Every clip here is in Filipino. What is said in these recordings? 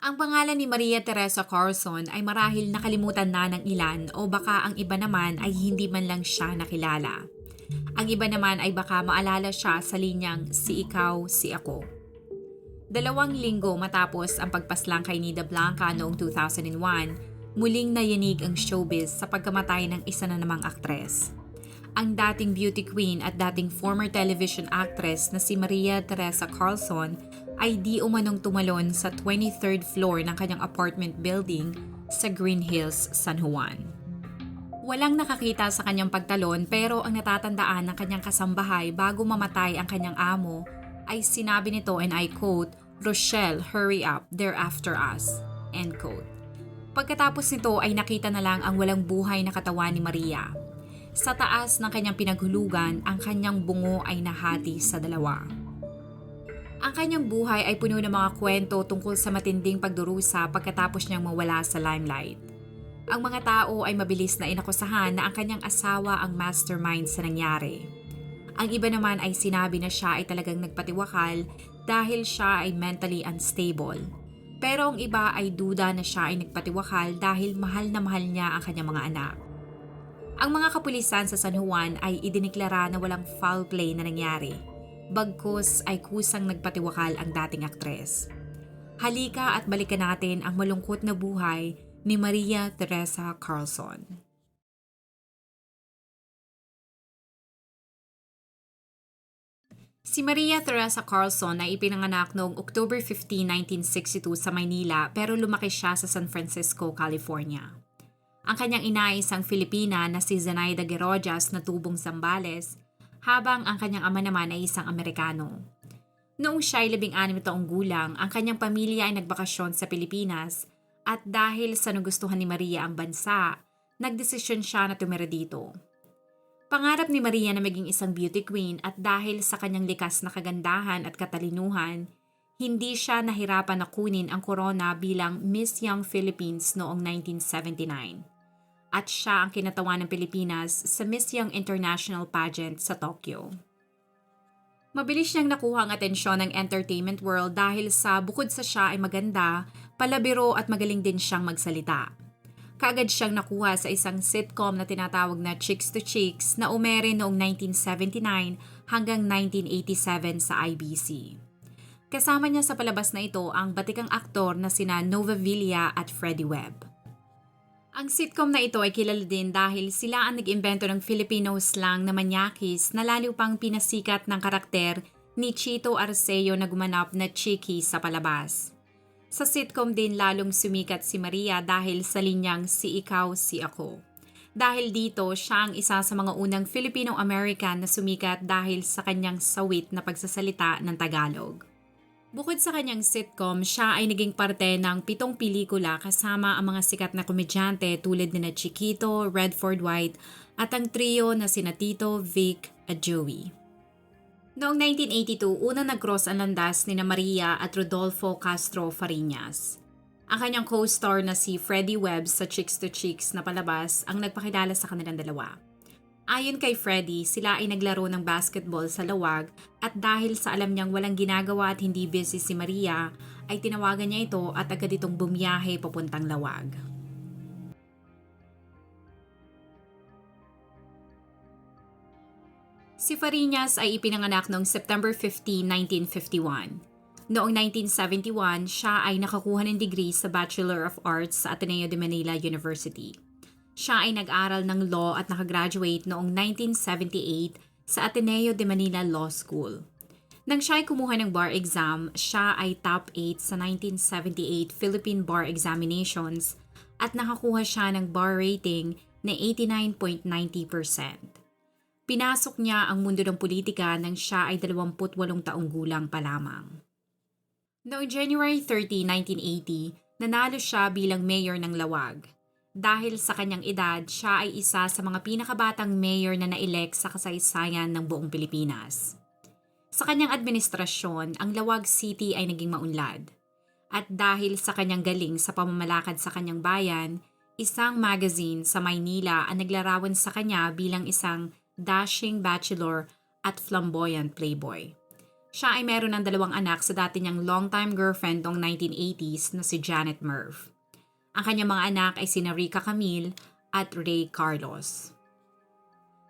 Ang pangalan ni Maria Teresa Carlson ay marahil nakalimutan na ng ilan o baka ang iba naman ay hindi man lang siya nakilala. Ang iba naman ay baka maalala siya sa linyang si ikaw, si ako. Dalawang linggo matapos ang pagpaslang kay Nida Blanca noong 2001, muling nayanig ang showbiz sa pagkamatay ng isa na namang aktres. Ang dating beauty queen at dating former television actress na si Maria Teresa Carlson ay di umanong tumalon sa 23rd floor ng kanyang apartment building sa Green Hills, San Juan. Walang nakakita sa kanyang pagtalon pero ang natatandaan ng kanyang kasambahay bago mamatay ang kanyang amo ay sinabi nito and I quote, Rochelle, hurry up, they're after us. End quote. Pagkatapos nito ay nakita na lang ang walang buhay na katawan ni Maria. Sa taas ng kanyang pinaghulugan, ang kanyang bungo ay nahati sa dalawa. Ang kanyang buhay ay puno ng mga kwento tungkol sa matinding pagdurusa pagkatapos niyang mawala sa limelight. Ang mga tao ay mabilis na inakusahan na ang kanyang asawa ang mastermind sa nangyari. Ang iba naman ay sinabi na siya ay talagang nagpatiwakal dahil siya ay mentally unstable. Pero ang iba ay duda na siya ay nagpatiwakal dahil mahal na mahal niya ang kanyang mga anak. Ang mga kapulisan sa San Juan ay idiniklara na walang foul play na nangyari bagkos ay kusang nagpatiwakal ang dating aktres. Halika at balikan natin ang malungkot na buhay ni Maria Teresa Carlson. Si Maria Teresa Carlson ay ipinanganak noong October 15, 1962 sa Maynila pero lumaki siya sa San Francisco, California. Ang kanyang ina ay isang Filipina na si Zenaida Gerojas na tubong Zambales habang ang kanyang ama naman ay isang Amerikano. Noong siya ay labing anim taong gulang, ang kanyang pamilya ay nagbakasyon sa Pilipinas at dahil sa nagustuhan ni Maria ang bansa, nagdesisyon siya na tumira dito. Pangarap ni Maria na maging isang beauty queen at dahil sa kanyang likas na kagandahan at katalinuhan, hindi siya nahirapan na kunin ang corona bilang Miss Young Philippines noong 1979 at siya ang kinatawan ng Pilipinas sa Miss Young International Pageant sa Tokyo. Mabilis niyang nakuha ang atensyon ng entertainment world dahil sa bukod sa siya ay maganda, palabiro at magaling din siyang magsalita. Kaagad siyang nakuha sa isang sitcom na tinatawag na Chicks to Chicks na umere noong 1979 hanggang 1987 sa IBC. Kasama niya sa palabas na ito ang batikang aktor na sina Nova Villa at Freddie Webb. Ang sitcom na ito ay kilala din dahil sila ang nag-imbento ng Filipino slang na manyakis na lalo pang pinasikat ng karakter ni Chito Arceo na gumanap na Chiki sa palabas. Sa sitcom din lalong sumikat si Maria dahil sa linyang Si Ikaw, Si Ako. Dahil dito, siya ang isa sa mga unang Filipino-American na sumikat dahil sa kanyang sawit na pagsasalita ng Tagalog. Bukod sa kanyang sitcom, siya ay naging parte ng pitong pelikula kasama ang mga sikat na komedyante tulad ni na Chiquito, Redford White at ang trio na sina Tito, Vic at Joey. Noong 1982, unang nag-cross ang landas ni Maria at Rodolfo Castro Fariñas. Ang kanyang co-star na si Freddie Webb sa Chicks to Chicks na palabas ang nagpakilala sa kanilang dalawa. Ayon kay Freddy, sila ay naglaro ng basketball sa lawag at dahil sa alam niyang walang ginagawa at hindi busy si Maria, ay tinawagan niya ito at agad itong bumiyahe papuntang lawag. Si Fariñas ay ipinanganak noong September 15, 1951. Noong 1971, siya ay nakakuha ng degree sa Bachelor of Arts sa Ateneo de Manila University. Siya ay nag-aral ng law at nakagraduate noong 1978 sa Ateneo de Manila Law School. Nang siya ay kumuha ng bar exam, siya ay top 8 sa 1978 Philippine Bar Examinations at nakakuha siya ng bar rating na 89.90%. Pinasok niya ang mundo ng politika nang siya ay 28 taong gulang pa lamang. Noong January 30, 1980, Nanalo siya bilang mayor ng Lawag. Dahil sa kanyang edad, siya ay isa sa mga pinakabatang mayor na naelek sa kasaysayan ng buong Pilipinas. Sa kanyang administrasyon, ang Lawag City ay naging maunlad. At dahil sa kanyang galing sa pamamalakad sa kanyang bayan, isang magazine sa Maynila ang naglarawan sa kanya bilang isang dashing bachelor at flamboyant playboy. Siya ay meron ng dalawang anak sa dati niyang longtime girlfriend noong 1980s na si Janet Merv. Ang kanyang mga anak ay sina Rica Camille at Ray Carlos.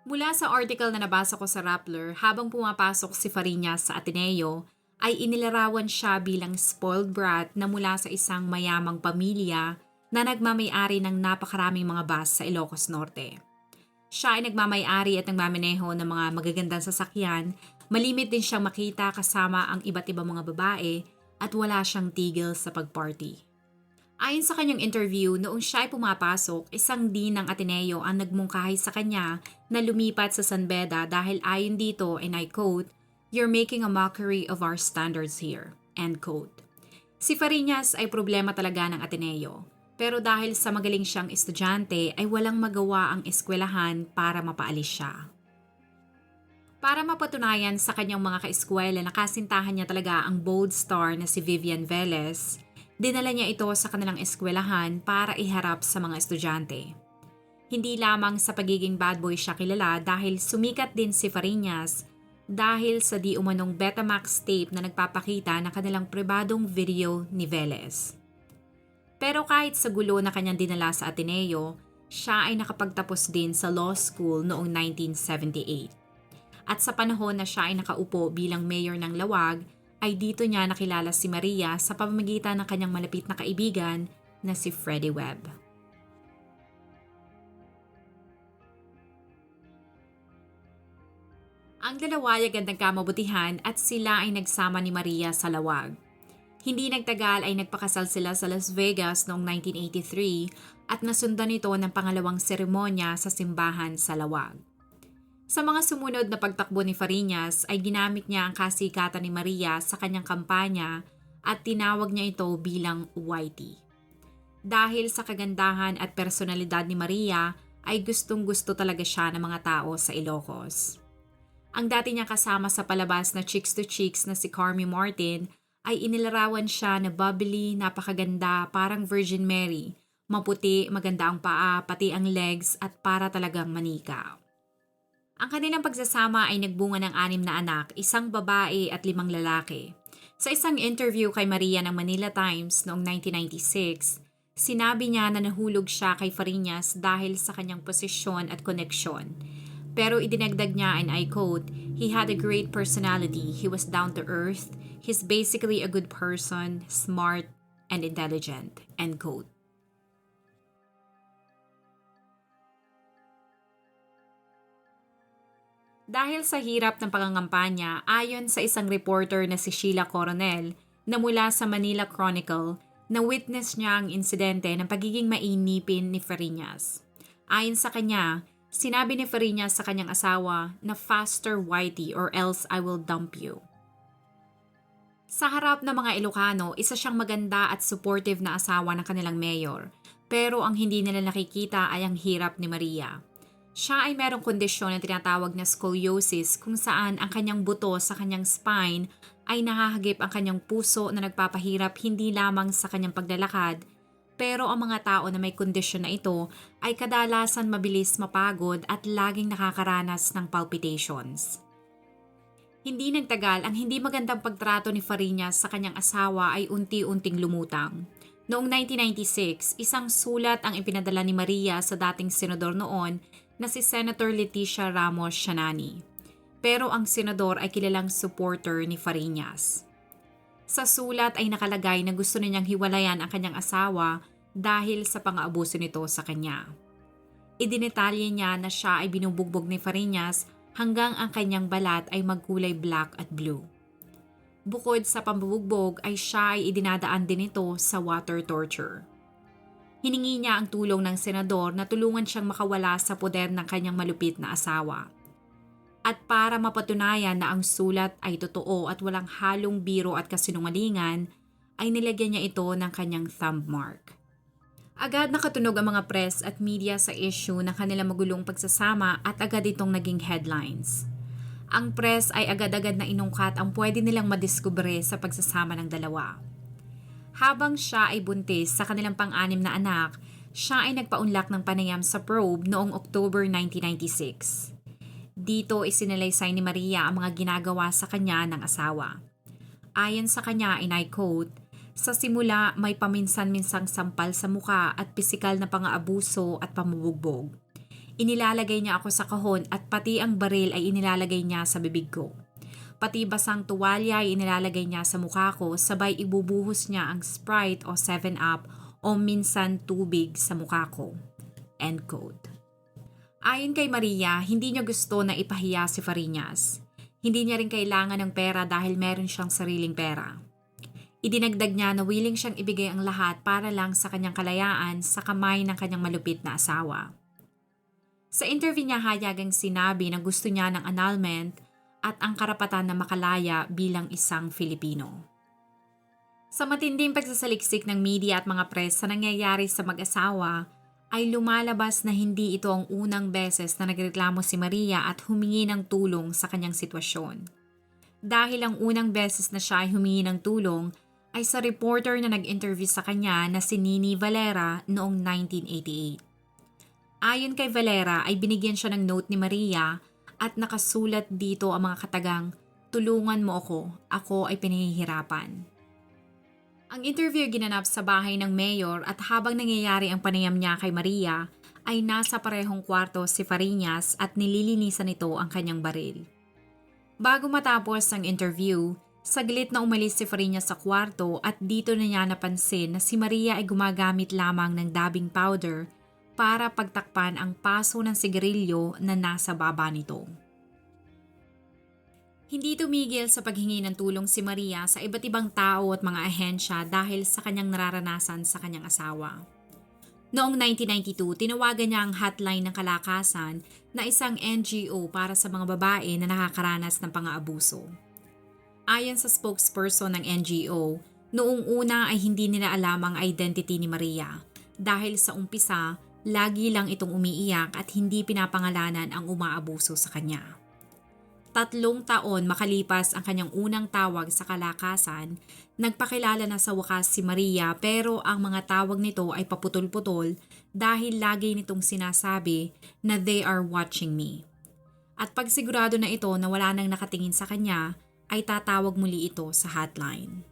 Mula sa article na nabasa ko sa Rappler, habang pumapasok si Fariñas sa Ateneo, ay inilarawan siya bilang spoiled brat na mula sa isang mayamang pamilya na nagmamayari ng napakaraming mga bus sa Ilocos Norte. Siya ay nagmamayari at nagmamaneho ng mga magagandang sasakyan, malimit din siyang makita kasama ang iba't ibang mga babae at wala siyang tigil sa pagparty. Ayon sa kanyang interview, noong siya ay pumapasok, isang din ng Ateneo ang nagmungkahi sa kanya na lumipat sa San Beda dahil ayon dito, and I quote, You're making a mockery of our standards here. End quote. Si Fariñas ay problema talaga ng Ateneo. Pero dahil sa magaling siyang estudyante ay walang magawa ang eskwelahan para mapaalis siya. Para mapatunayan sa kanyang mga kaeskwela na kasintahan niya talaga ang bold star na si Vivian Velez, Dinala niya ito sa kanilang eskwelahan para iharap sa mga estudyante. Hindi lamang sa pagiging bad boy siya kilala dahil sumikat din si Fariñas dahil sa di umanong Betamax tape na nagpapakita ng kanilang pribadong video ni Velez. Pero kahit sa gulo na kanyang dinala sa Ateneo, siya ay nakapagtapos din sa law school noong 1978. At sa panahon na siya ay nakaupo bilang mayor ng Lawag, ay dito niya nakilala si Maria sa pamamagitan ng kanyang malapit na kaibigan na si Freddie Webb. Ang dalawa ay gandang kamabutihan at sila ay nagsama ni Maria sa lawag. Hindi nagtagal ay nagpakasal sila sa Las Vegas noong 1983 at nasundan nito ng pangalawang seremonya sa simbahan sa lawag. Sa mga sumunod na pagtakbo ni Fariñas ay ginamit niya ang kasikatan ni Maria sa kanyang kampanya at tinawag niya ito bilang Whitey. Dahil sa kagandahan at personalidad ni Maria ay gustong gusto talaga siya ng mga tao sa Ilocos. Ang dati niyang kasama sa palabas na Chicks to Chicks na si Carmi Martin ay inilarawan siya na bubbly, napakaganda, parang Virgin Mary, maputi, maganda ang paa, pati ang legs at para talagang manika. Ang kanilang pagsasama ay nagbunga ng anim na anak, isang babae at limang lalaki. Sa isang interview kay Maria ng Manila Times noong 1996, sinabi niya na nahulog siya kay Fariñas dahil sa kanyang posisyon at koneksyon. Pero idinagdag niya and I quote, He had a great personality, he was down to earth, he's basically a good person, smart, and intelligent. End quote. Dahil sa hirap ng pangangampanya, ayon sa isang reporter na si Sheila Coronel na mula sa Manila Chronicle, na witness niya ang insidente ng pagiging mainipin ni Fariñas. Ayon sa kanya, sinabi ni Fariñas sa kanyang asawa na faster whitey or else I will dump you. Sa harap ng mga Ilocano, isa siyang maganda at supportive na asawa ng kanilang mayor. Pero ang hindi nila nakikita ay ang hirap ni Maria. Siya ay merong kondisyon na tinatawag na scoliosis kung saan ang kanyang buto sa kanyang spine ay nahahagip ang kanyang puso na nagpapahirap hindi lamang sa kanyang paglalakad, pero ang mga tao na may kondisyon na ito ay kadalasan mabilis mapagod at laging nakakaranas ng palpitations. Hindi nagtagal ang hindi magandang pagtrato ni Fariñas sa kanyang asawa ay unti-unting lumutang. Noong 1996, isang sulat ang ipinadala ni Maria sa dating senador noon na si Senator Leticia Ramos Shanani. Pero ang senador ay kilalang supporter ni Fariñas. Sa sulat ay nakalagay na gusto niyang hiwalayan ang kanyang asawa dahil sa pang-aabuso nito sa kanya. Idinetalye niya na siya ay binubugbog ni Fariñas hanggang ang kanyang balat ay magkulay black at blue. Bukod sa pambubugbog ay siya ay idinadaan din ito sa water torture. Hiningi niya ang tulong ng senador na tulungan siyang makawala sa poder ng kanyang malupit na asawa. At para mapatunayan na ang sulat ay totoo at walang halong biro at kasinungalingan, ay nilagyan niya ito ng kanyang thumb mark. Agad nakatunog ang mga press at media sa issue ng kanilang magulong pagsasama at agad itong naging headlines. Ang press ay agad-agad na inungkat ang pwede nilang madiskubre sa pagsasama ng dalawa. Habang siya ay buntis sa kanilang pang-anim na anak, siya ay nagpaunlak ng panayam sa probe noong October 1996. Dito isinalaysay ni Maria ang mga ginagawa sa kanya ng asawa. Ayon sa kanya, in I quote, sa simula, may paminsan-minsang sampal sa muka at pisikal na pang-aabuso at pamubugbog. Inilalagay niya ako sa kahon at pati ang baril ay inilalagay niya sa bibig ko. Pati basang tuwalya ay inilalagay niya sa mukha ko sabay ibubuhos niya ang Sprite o 7-Up o minsan tubig sa mukha ko. End quote. Ayon kay Maria, hindi niya gusto na ipahiya si Fariñas. Hindi niya rin kailangan ng pera dahil meron siyang sariling pera. Idinagdag niya na willing siyang ibigay ang lahat para lang sa kanyang kalayaan sa kamay ng kanyang malupit na asawa. Sa interview niya hayagang sinabi na gusto niya ng annulment at ang karapatan na makalaya bilang isang Filipino. Sa matinding pagsasaliksik ng media at mga press sa nangyayari sa mag-asawa, ay lumalabas na hindi ito ang unang beses na nagreklamo si Maria at humingi ng tulong sa kanyang sitwasyon. Dahil ang unang beses na siya ay humingi ng tulong ay sa reporter na nag-interview sa kanya na si Nini Valera noong 1988. Ayon kay Valera ay binigyan siya ng note ni Maria at nakasulat dito ang mga katagang, Tulungan mo ako, ako ay pinahihirapan. Ang interview ginanap sa bahay ng mayor at habang nangyayari ang panayam niya kay Maria, ay nasa parehong kwarto si Fariñas at nililinisan nito ang kanyang baril. Bago matapos ang interview, Saglit na umalis si Farina sa kwarto at dito na niya napansin na si Maria ay gumagamit lamang ng dabing powder para pagtakpan ang paso ng sigarilyo na nasa baba nito. Hindi tumigil sa paghingi ng tulong si Maria sa iba't ibang tao at mga ahensya dahil sa kanyang nararanasan sa kanyang asawa. Noong 1992, tinawagan niya ang hotline ng kalakasan na isang NGO para sa mga babae na nakakaranas ng pang-aabuso. Ayon sa spokesperson ng NGO, noong una ay hindi nila alam ang identity ni Maria dahil sa umpisa, lagi lang itong umiiyak at hindi pinapangalanan ang umaabuso sa kanya. Tatlong taon makalipas ang kanyang unang tawag sa kalakasan, nagpakilala na sa wakas si Maria pero ang mga tawag nito ay paputol-putol dahil lagi nitong sinasabi na they are watching me. At pagsigurado na ito na wala nang nakatingin sa kanya, ay tatawag muli ito sa hotline.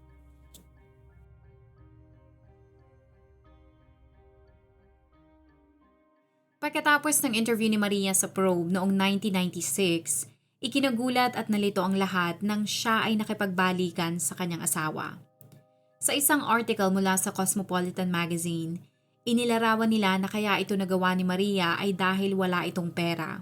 Pagkatapos ng interview ni Maria sa Probe noong 1996, ikinagulat at nalito ang lahat nang siya ay nakipagbalikan sa kanyang asawa. Sa isang article mula sa Cosmopolitan Magazine, inilarawan nila na kaya ito nagawa ni Maria ay dahil wala itong pera.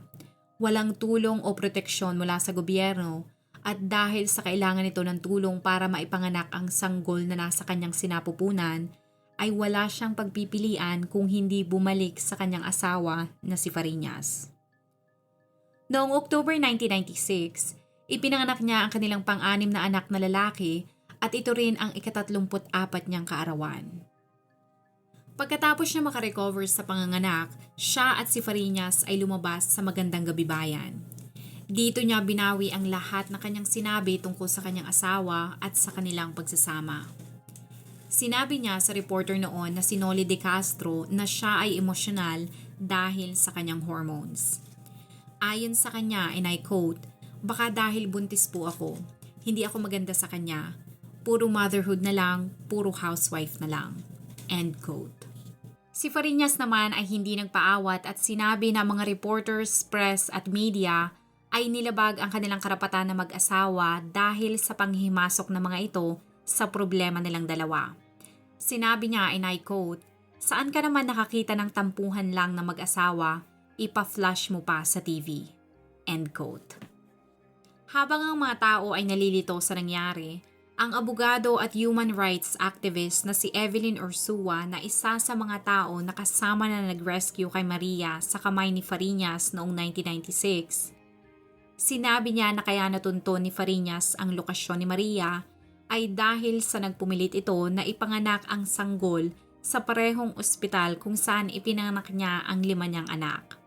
Walang tulong o proteksyon mula sa gobyerno at dahil sa kailangan nito ng tulong para maipanganak ang sanggol na nasa kanyang sinapupunan, ay wala siyang pagpipilian kung hindi bumalik sa kanyang asawa na si Fariñas. Noong October 1996, ipinanganak niya ang kanilang pang-anim na anak na lalaki at ito rin ang ikatatlumput apat niyang kaarawan. Pagkatapos niya makarecover sa panganganak, siya at si Fariñas ay lumabas sa magandang gabi bayan. Dito niya binawi ang lahat na kanyang sinabi tungkol sa kanyang asawa at sa kanilang pagsasama. Sinabi niya sa reporter noon na si Noli De Castro na siya ay emosyonal dahil sa kanyang hormones. Ayon sa kanya, and I quote, Baka dahil buntis po ako, hindi ako maganda sa kanya, puro motherhood na lang, puro housewife na lang. End quote. Si Fariñas naman ay hindi nagpaawat at sinabi na mga reporters, press at media ay nilabag ang kanilang karapatan na mag-asawa dahil sa panghimasok ng mga ito sa problema nilang dalawa. Sinabi niya, and I quote, Saan ka naman nakakita ng tampuhan lang na mag-asawa, ipa-flash mo pa sa TV. End quote. Habang ang mga tao ay nalilito sa nangyari, ang abogado at human rights activist na si Evelyn Ursua na isa sa mga tao na kasama na nag-rescue kay Maria sa kamay ni Fariñas noong 1996 Sinabi niya na kaya natunto ni Fariñas ang lokasyon ni Maria ay dahil sa nagpumilit ito na ipanganak ang sanggol sa parehong ospital kung saan ipinanganak niya ang lima niyang anak.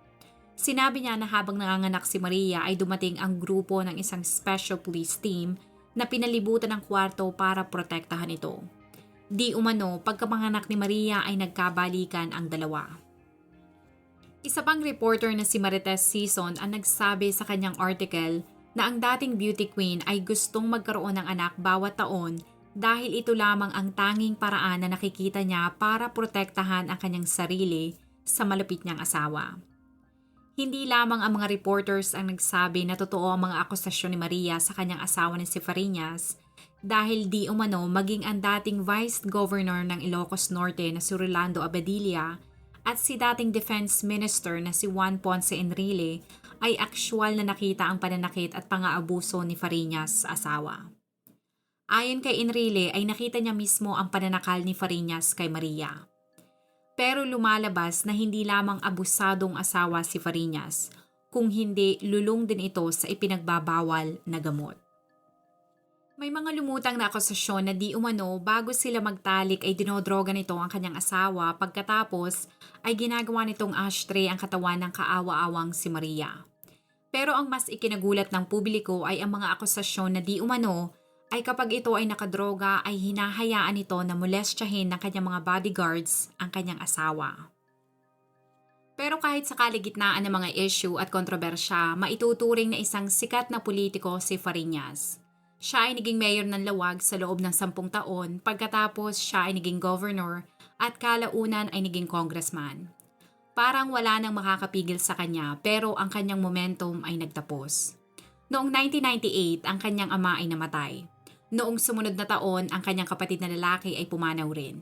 Sinabi niya na habang nanganganak si Maria ay dumating ang grupo ng isang special police team na pinalibutan ng kwarto para protektahan ito. Di umano, pagkapanganak ni Maria ay nagkabalikan ang dalawa. Isa pang reporter na si Marites Season ang nagsabi sa kanyang article na ang dating beauty queen ay gustong magkaroon ng anak bawat taon dahil ito lamang ang tanging paraan na nakikita niya para protektahan ang kanyang sarili sa malapit niyang asawa. Hindi lamang ang mga reporters ang nagsabi na totoo ang mga akusasyon ni Maria sa kanyang asawa ni si Fariñas dahil di umano maging ang dating Vice Governor ng Ilocos Norte na si Rolando Abadilla at si dating Defense Minister na si Juan Ponce Enrile ay aksyual na nakita ang pananakit at pang-aabuso ni Fariñas sa asawa. Ayon kay Enrile ay nakita niya mismo ang pananakal ni Fariñas kay Maria. Pero lumalabas na hindi lamang abusadong asawa si Fariñas, kung hindi lulong din ito sa ipinagbabawal na gamot. May mga lumutang na akusasyon na di umano bago sila magtalik ay dinodroga nito ang kanyang asawa pagkatapos ay ginagawa nitong ashtray ang katawan ng kaawa-awang si Maria. Pero ang mas ikinagulat ng publiko ay ang mga akusasyon na di umano ay kapag ito ay nakadroga ay hinahayaan ito na molestyahin ng kanyang mga bodyguards ang kanyang asawa. Pero kahit sa kaligitnaan ng mga issue at kontrobersya, maituturing na isang sikat na politiko si Fariñas. Siya ay naging mayor ng Lawag sa loob ng sampung taon pagkatapos siya ay naging governor at kalaunan ay naging congressman. Parang wala nang makakapigil sa kanya pero ang kanyang momentum ay nagtapos. Noong 1998, ang kanyang ama ay namatay. Noong sumunod na taon, ang kanyang kapatid na lalaki ay pumanaw rin.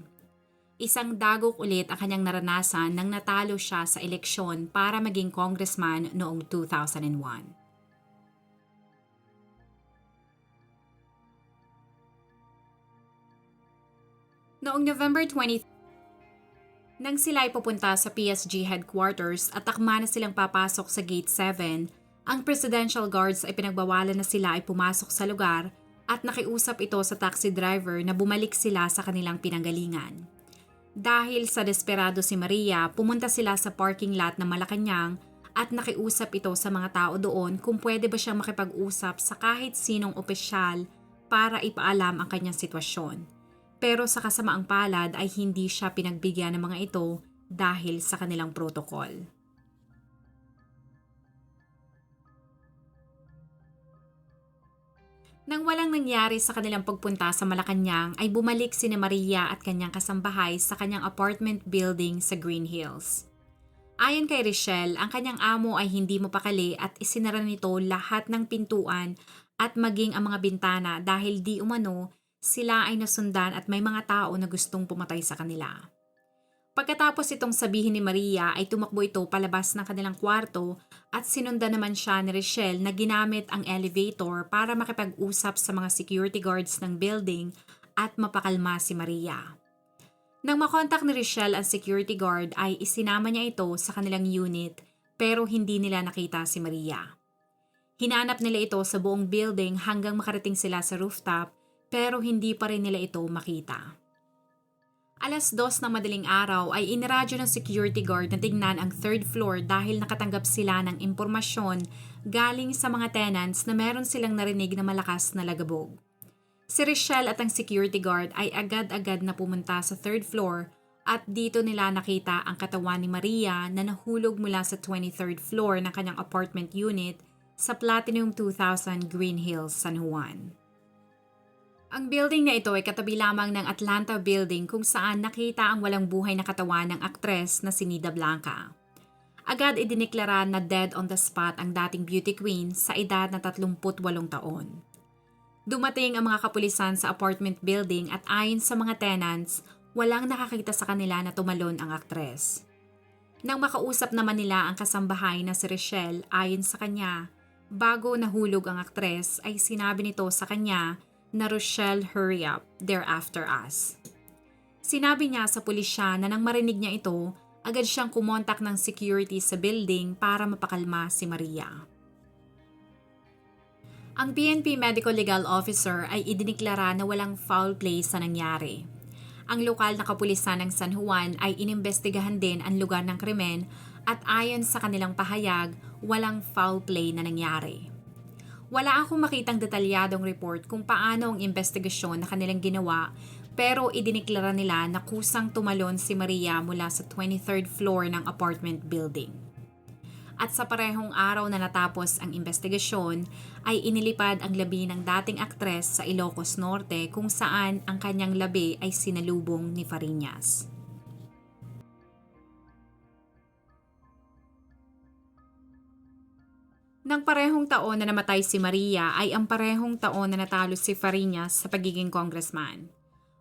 Isang dagok ulit ang kanyang naranasan nang natalo siya sa eleksyon para maging congressman noong 2001. Noong November 20, nang sila ay pupunta sa PSG headquarters at takma na silang papasok sa Gate 7, ang presidential guards ay pinagbawalan na sila ay pumasok sa lugar at nakiusap ito sa taxi driver na bumalik sila sa kanilang pinanggalingan. Dahil sa desperado si Maria, pumunta sila sa parking lot ng Malacanang at nakiusap ito sa mga tao doon kung pwede ba siyang makipag-usap sa kahit sinong opisyal para ipaalam ang kanyang sitwasyon. Pero sa kasamaang palad ay hindi siya pinagbigyan ng mga ito dahil sa kanilang protocol. Nang walang nangyari sa kanilang pagpunta sa Malacanang ay bumalik si Maria at kanyang kasambahay sa kanyang apartment building sa Green Hills. Ayon kay Richelle, ang kanyang amo ay hindi mapakali at isinara nito lahat ng pintuan at maging ang mga bintana dahil di umano sila ay nasundan at may mga tao na gustong pumatay sa kanila. Pagkatapos itong sabihin ni Maria ay tumakbo ito palabas ng kanilang kwarto at sinundan naman siya ni Rochelle na ginamit ang elevator para makipag-usap sa mga security guards ng building at mapakalma si Maria. Nang makontak ni Rochelle ang security guard ay isinama niya ito sa kanilang unit pero hindi nila nakita si Maria. Hinanap nila ito sa buong building hanggang makarating sila sa rooftop pero hindi pa rin nila ito makita. Alas dos na madaling araw ay iniradyo ng security guard na tignan ang third floor dahil nakatanggap sila ng impormasyon galing sa mga tenants na meron silang narinig na malakas na lagabog. Si Rochelle at ang security guard ay agad-agad na pumunta sa third floor at dito nila nakita ang katawan ni Maria na nahulog mula sa 23rd floor ng kanyang apartment unit sa Platinum 2000 Green Hills, San Juan. Ang building na ito ay katabi lamang ng Atlanta Building kung saan nakita ang walang buhay na katawan ng aktres na si Nida Blanca. Agad idineklara na dead on the spot ang dating beauty queen sa edad na 38 taon. Dumating ang mga kapulisan sa apartment building at ayon sa mga tenants, walang nakakita sa kanila na tumalon ang aktres. Nang makausap naman nila ang kasambahay na si Rochelle ayon sa kanya, bago nahulog ang aktres ay sinabi nito sa kanya na Rochelle hurry up, they're after us. Sinabi niya sa pulisya na nang marinig niya ito, agad siyang kumontak ng security sa building para mapakalma si Maria. Ang PNP Medical Legal Officer ay idiniklara na walang foul play sa nangyari. Ang lokal na kapulisan ng San Juan ay inimbestigahan din ang lugar ng krimen at ayon sa kanilang pahayag, walang foul play na nangyari. Wala akong makitang detalyadong report kung paano ang investigasyon na kanilang ginawa pero idiniklara nila na kusang tumalon si Maria mula sa 23rd floor ng apartment building at sa parehong araw na natapos ang investigasyon ay inilipad ang labi ng dating aktres sa Ilocos Norte kung saan ang kanyang labi ay sinalubong ni Fariñas. Parehong taon na namatay si Maria ay ang parehong taon na natalo si Fariñas sa pagiging congressman.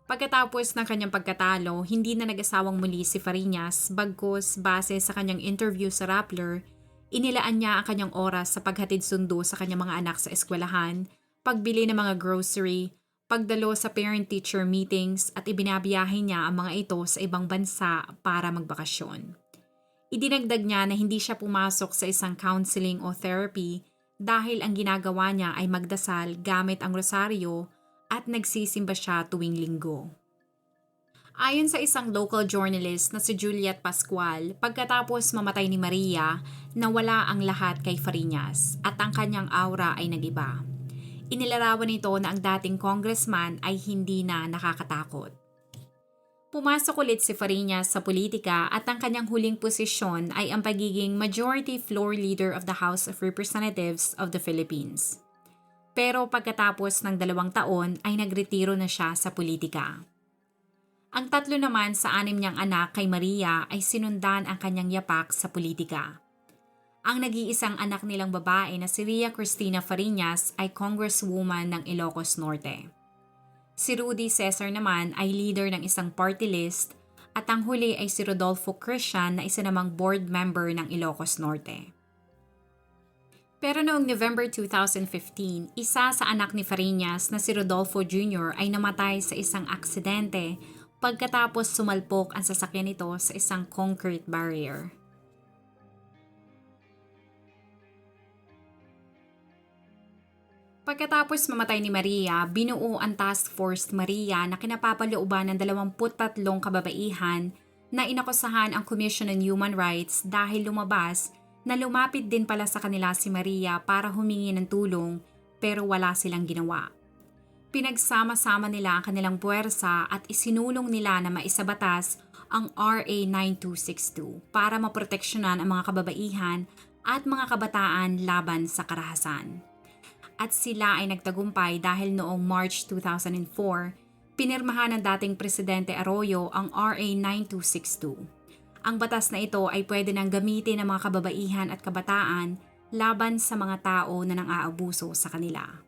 Pagkatapos ng kanyang pagkatalo, hindi na nag-asawang muli si Fariñas bagkos base sa kanyang interview sa Rappler Inilaan niya ang kanyang oras sa paghatid sundo sa kanyang mga anak sa eskwelahan, pagbili ng mga grocery, pagdalo sa parent-teacher meetings at ibinabiyahe niya ang mga ito sa ibang bansa para magbakasyon. Idinagdag niya na hindi siya pumasok sa isang counseling o therapy dahil ang ginagawa niya ay magdasal gamit ang rosaryo at nagsisimba siya tuwing linggo. Ayon sa isang local journalist na si Juliet Pascual, pagkatapos mamatay ni Maria, nawala ang lahat kay Fariñas at ang kanyang aura ay nagiba. Inilarawan nito na ang dating congressman ay hindi na nakakatakot. Pumasok ulit si Fariñas sa politika at ang kanyang huling posisyon ay ang pagiging majority floor leader of the House of Representatives of the Philippines. Pero pagkatapos ng dalawang taon ay nagretiro na siya sa politika. Ang tatlo naman sa anim niyang anak kay Maria ay sinundan ang kanyang yapak sa politika. Ang nag-iisang anak nilang babae na si Ria Cristina Fariñas ay congresswoman ng Ilocos Norte. Si Rudy Cesar naman ay leader ng isang party list at ang huli ay si Rodolfo Christian na isa namang board member ng Ilocos Norte. Pero noong November 2015, isa sa anak ni Fariñas na si Rodolfo Jr. ay namatay sa isang aksidente pagkatapos sumalpok ang sasakyan nito sa isang concrete barrier. Pagkatapos mamatay ni Maria, binuo ang Task Force Maria na kinapapalooban ng 23 kababaihan na inakusahan ang Commission on Human Rights dahil lumabas na lumapit din pala sa kanila si Maria para humingi ng tulong pero wala silang ginawa. Pinagsama-sama nila ang kanilang puwersa at isinulong nila na maisabatas ang RA 9262 para maproteksyonan ang mga kababaihan at mga kabataan laban sa karahasan. At sila ay nagtagumpay dahil noong March 2004, pinirmahan ng dating Presidente Arroyo ang RA 9262. Ang batas na ito ay pwede nang gamitin ng mga kababaihan at kabataan laban sa mga tao na nang aabuso sa kanila.